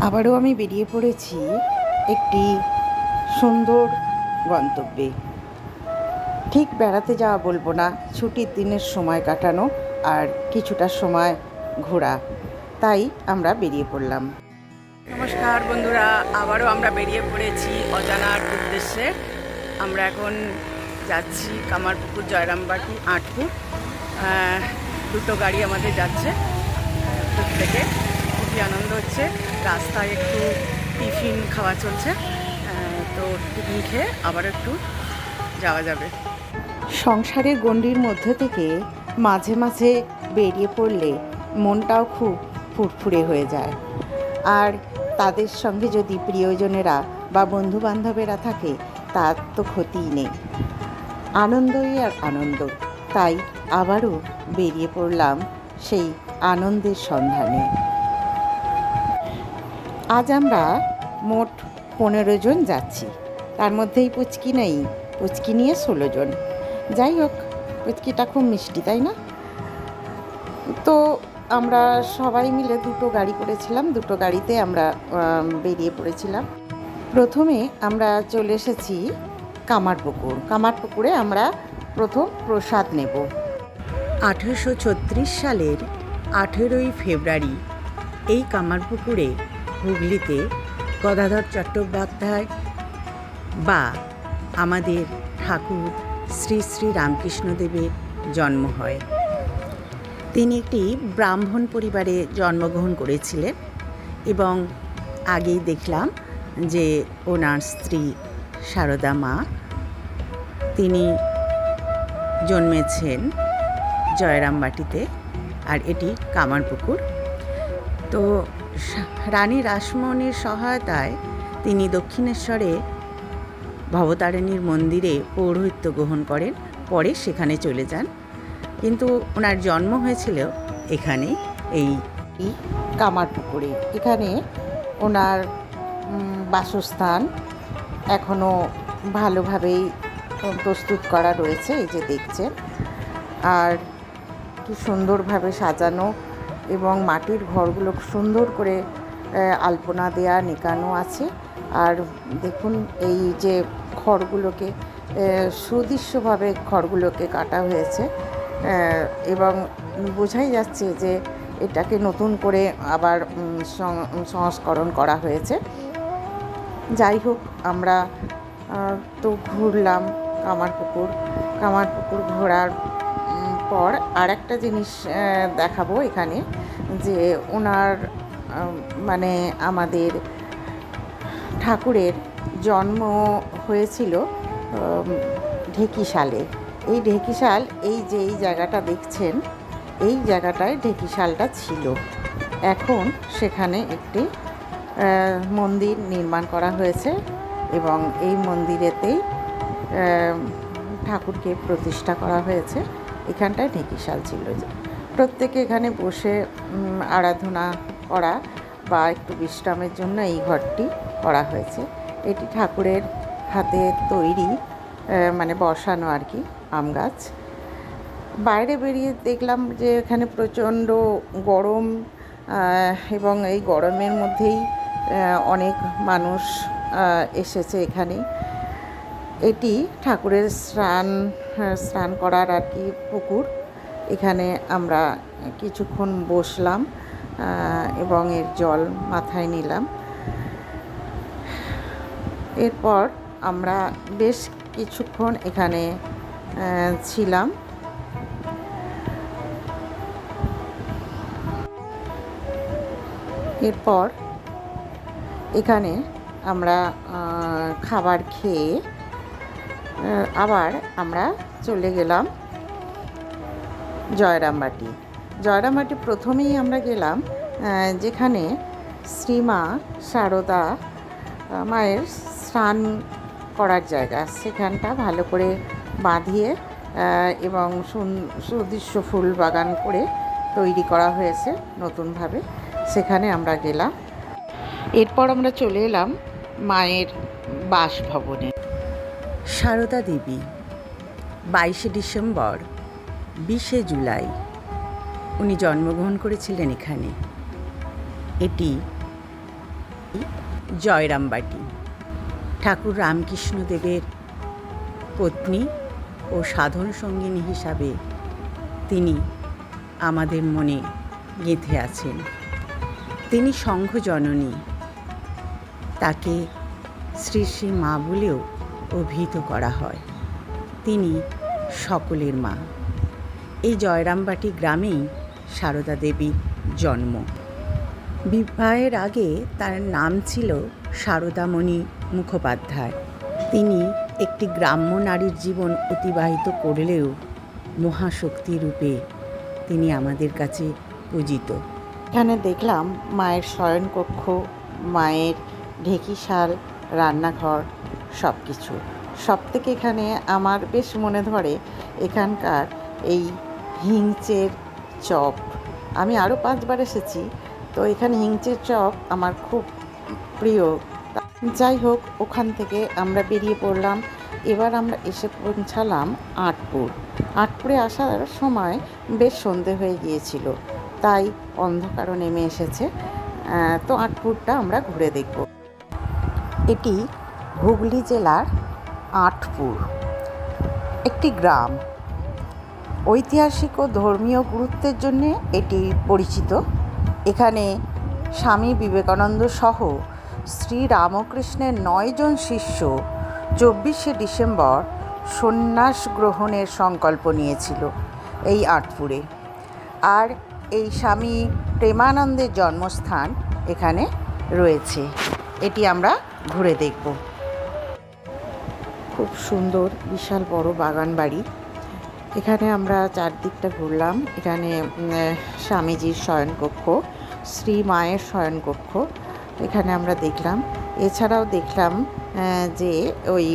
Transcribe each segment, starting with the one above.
আবারও আমি বেরিয়ে পড়েছি একটি সুন্দর গন্তব্যে। ঠিক বেড়াতে যাওয়া বলব না, ছুটির দিনের সময় কাটানো আর কিছুটা সময় ঘোরা। তাই আমরা বেরিয়ে পড়লাম। নমস্কার বন্ধুরা, আবারও আমরা বেরিয়ে পড়েছি অজানার উদ্দেশ্যে। আমরা এখন যাচ্ছি কামারপুকুর, জয়রামবাটি, আটপুর। দুটো গাড়ি আমাদের যাচ্ছে। থেকে। খুবই আনন্দ হচ্ছে। রাস্তায় একটু টিফিন খাওয়া চলছে। তো টিফিন খেয়ে আবার একটু যাওয়া যাবে। সংসারের গণ্ডির মধ্যে থেকে মাঝে মাঝে বেরিয়ে পড়লে মনটাও খুব ফুরফুরে হয়ে যায়। আর তাদের সঙ্গে যদি প্রিয়জনেরা বা বন্ধু বান্ধবেরা থাকে, তার তো ক্ষতিই নেই। আনন্দই আর আনন্দ। তাই আবারও বেরিয়ে পড়লাম সেই আনন্দের সন্ধানে। আজ আমরা মোট পনেরো জন যাচ্ছি। তার মধ্যেই পুচকি নেই। পুচকি নিয়ে ষোলো জন। যাই হোক, পুচকিটা খুব মিষ্টি, তাই না? তো আমরা সবাই মিলে দুটো গাড়ি করেছিলাম। দুটো গাড়িতে আমরা বেরিয়ে পড়েছিলাম। প্রথমে আমরা চলে এসেছি কামারপুকুর। কামারপুকুরে আমরা প্রথম প্রসাদ নেব। আঠেরোশো ছত্রিশ সালের আঠেরোই ফেব্রুয়ারি এই কামারপুকুরে হুগলিতে গদাধর চট্টোপাধ্যায় বা আমাদের ঠাকুর শ্রী শ্রী রামকৃষ্ণদেবের জন্ম হয়। তিনি একটি ব্রাহ্মণ পরিবারে জন্মগ্রহণ করেছিলেন এবং আগেই দেখলাম যে ওনার স্ত্রী সারদা মা, তিনি জন্মেছেন জয়রামবাটিতে আর এটি কামারপুকুর। তো রানী রাসমণির সহায়তায় তিনি দক্ষিণেশ্বরে ভবতারিণীর মন্দিরে পৌরোহিত্য গ্রহণ করেন, পরে সেখানে চলে যান। কিন্তু ওনার জন্ম হয়েছিল এখানে, এই কামারপুকুরে। এখানে ওনার বাসস্থান এখনও ভালোভাবেই প্রস্তুত করা রয়েছে, এই যে দেখছেন। আর কি সুন্দরভাবে সাজানো এবং মাটির ঘরগুলো সুন্দর করে আলপনা দেয়া, নেকানো আছে। আর দেখুন এই যে খড়গুলোকে সুদৃশ্যভাবে খড়গুলোকে কাটা হয়েছে। এবং বোঝাই যাচ্ছে যে এটাকে নতুন করে আবার সংস্করণ করা হয়েছে। যাই হোক, আমরা তো ঘুরলাম কামারপুকুর। কামারপুকুর ঘোরার পর আর একটা জিনিস দেখাবো এখানে, যে ওনার মানে আমাদের ঠাকুরের জন্ম হয়েছিল ঢেকিশালে। এই ঢেকিশাল, এই যে এই জায়গাটা দেখছেন, এই জায়গাটায় ঢেকিশালটা ছিল। এখন সেখানে একটি মন্দির নির্মাণ করা হয়েছে এবং এই মন্দিরেতেই ঠাকুরকে প্রতিষ্ঠা করা হয়েছে। এখানটায় ঢেকিশাল ছিল প্রত্যেকে এখানে বসে আরাধনা করা বা একটু বিশ্রামের জন্য এই ঘরটি করা হয়েছে। এটি ঠাকুরের হাতে তৈরি মানে বসানো আর কি আম গাছ। বাইরে বেরিয়ে দেখলাম যে এখানে প্রচণ্ড গরম এবং এই গরমের মধ্যেই অনেক মানুষ এসেছে এখানে। এটি ঠাকুরের স্নান স্নান করার আর কি পুকুর। এখানে আমরা কিছুক্ষণ বসলাম এবং এর জল মাথায় নিলাম। এরপর আমরা বেশ কিছুক্ষণ এখানে ছিলাম। এরপর এখানে আমরা খাবার খেয়ে আবার আমরা চলে গেলাম জয়রামবাটি জয়রামবাটি প্রথমেই আমরা গেলাম যেখানে শ্রীমা সারদা মায়ের স্নান করার জায়গা। সেখানটা ভালো করে বাঁধিয়ে এবং সুদৃশ্য ফুল বাগান করে তৈরি করা হয়েছে নতুনভাবে। সেখানে আমরা গেলাম। এরপর আমরা চলে এলাম মায়ের বাসভবনে। সারদা দেবী বাইশে ডিসেম্বর, বিশে জুলাই। উনি জন্মগ্রহণ করেছিলেন এখানে। এটি জয়রামবাটি। ঠাকুর রামকৃষ্ণদেবের পত্নী ও সাধন সঙ্গিনী হিসাবে তিনি আমাদের মনে গেঁথে আছেন। তিনি সংঘজননী। তাকে শ্রী শ্রী মা বলেও অভিহিত করা হয়। তিনি সকলের মা। এই জয়রামবাটি গ্রামেই সারদা দেবীর জন্ম। বিবাহের আগে তার নাম ছিল সারদামণি মুখোপাধ্যায়। তিনি একটি গ্রাম্য নারীর জীবন অতিবাহিত করলেও মহাশক্তি রূপে তিনি আমাদের কাছে পূজিত। এখানে দেখলাম মায়ের শয়নকক্ষ, মায়ের ঢেকিশাল, রান্নাঘর সব কিছু সব থেকে এখানে আমার বেশ মনে ধরে এখানকার এই হিংচের চপ। আমি আরও পাঁচবার এসেছি, তো এখানে হিংচের চপ আমার খুব প্রিয়। যাই হোক, ওখান থেকে আমরা বেরিয়ে পড়লাম। এবার আমরা এসে পৌঁছালাম আটপুর। আটপুরে আসার সময় বেশ সন্ধে হয়ে গিয়েছিল, তাই অন্ধকারও নেমে এসেছে। তো আটপুরটা আমরা ঘুরে দেখব। এটি হুগলি জেলার আটপুর। একটি গ্রাম। ঐতিহাসিক ও ধর্মীয় গুরুত্বের জন্য এটি পরিচিত। এখানে স্বামী বিবেকানন্দ সহ শ্রী রামকৃষ্ণের নয়জন শিষ্য চব্বিশে ডিসেম্বর সন্ন্যাস গ্রহণের সংকল্প নিয়েছিল এই আটপুরে। আর এই স্বামী প্রেমানন্দের জন্মস্থান এখানে রয়েছে। এটি আমরা ঘুরে দেখব। খুব সুন্দর, বিশাল বড় বাগান বাড়ি। এখানে আমরা চারদিকটা ঘুরলাম। এখানে স্বামীজির শয়নকক্ষ শ্রী মায়ের শয়নকক্ষ এখানে আমরা দেখলাম। এছাড়াও দেখলাম যে ওই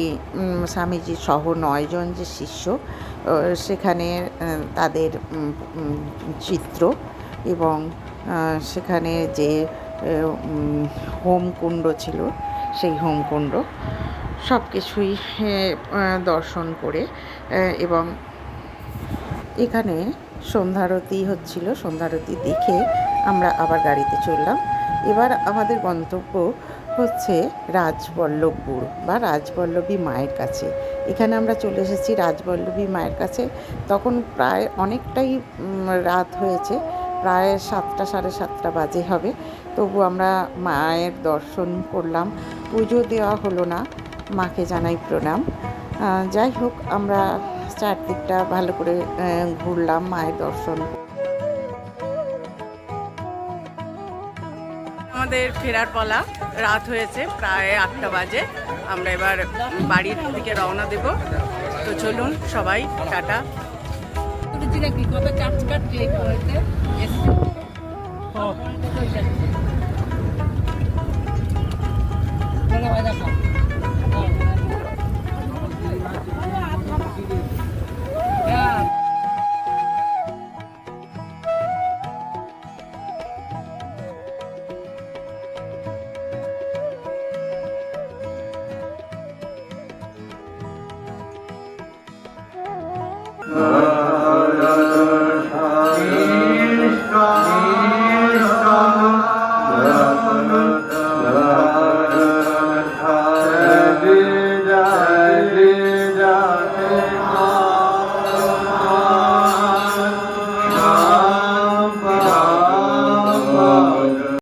স্বামীজির সহ নয়জন যে শিষ্য সেখানে তাদের চিত্র এবং সেখানে যে হোমকুণ্ড ছিল, সেই হোমকুণ্ড। সব কিছুই দর্শন করে এবং এখানে সন্ধ্যারতি হচ্ছিল, সন্ধ্যারতি দেখে আমরা আবার গাড়িতে চললাম। এবার আমাদের গন্তব্য হচ্ছে রাজবল্লভপুর বা রাজবল্লভী মায়ের কাছে। এখানে আমরা চলে এসেছি রাজবল্লভী মায়ের কাছে। তখন প্রায় অনেকটাই রাত হয়েছে, প্রায় সাতটা, সাড়ে সাতটা বাজে হবে। তবু আমরা মায়ের দর্শন করলাম। পুজো দেওয়া হলো না। মাকে জানাই প্রণাম। যাই হোক আমরা চারদিকটা ভালো করে ঘুরলাম মায়ের দর্শন। আমাদের ফেরার পালা রাত হয়েছে প্রায় আটটা বাজে। আমরা এবার বাড়ির দিকে রওনা দেব। তো চলুন সবাই টাটা। করেছি Uh...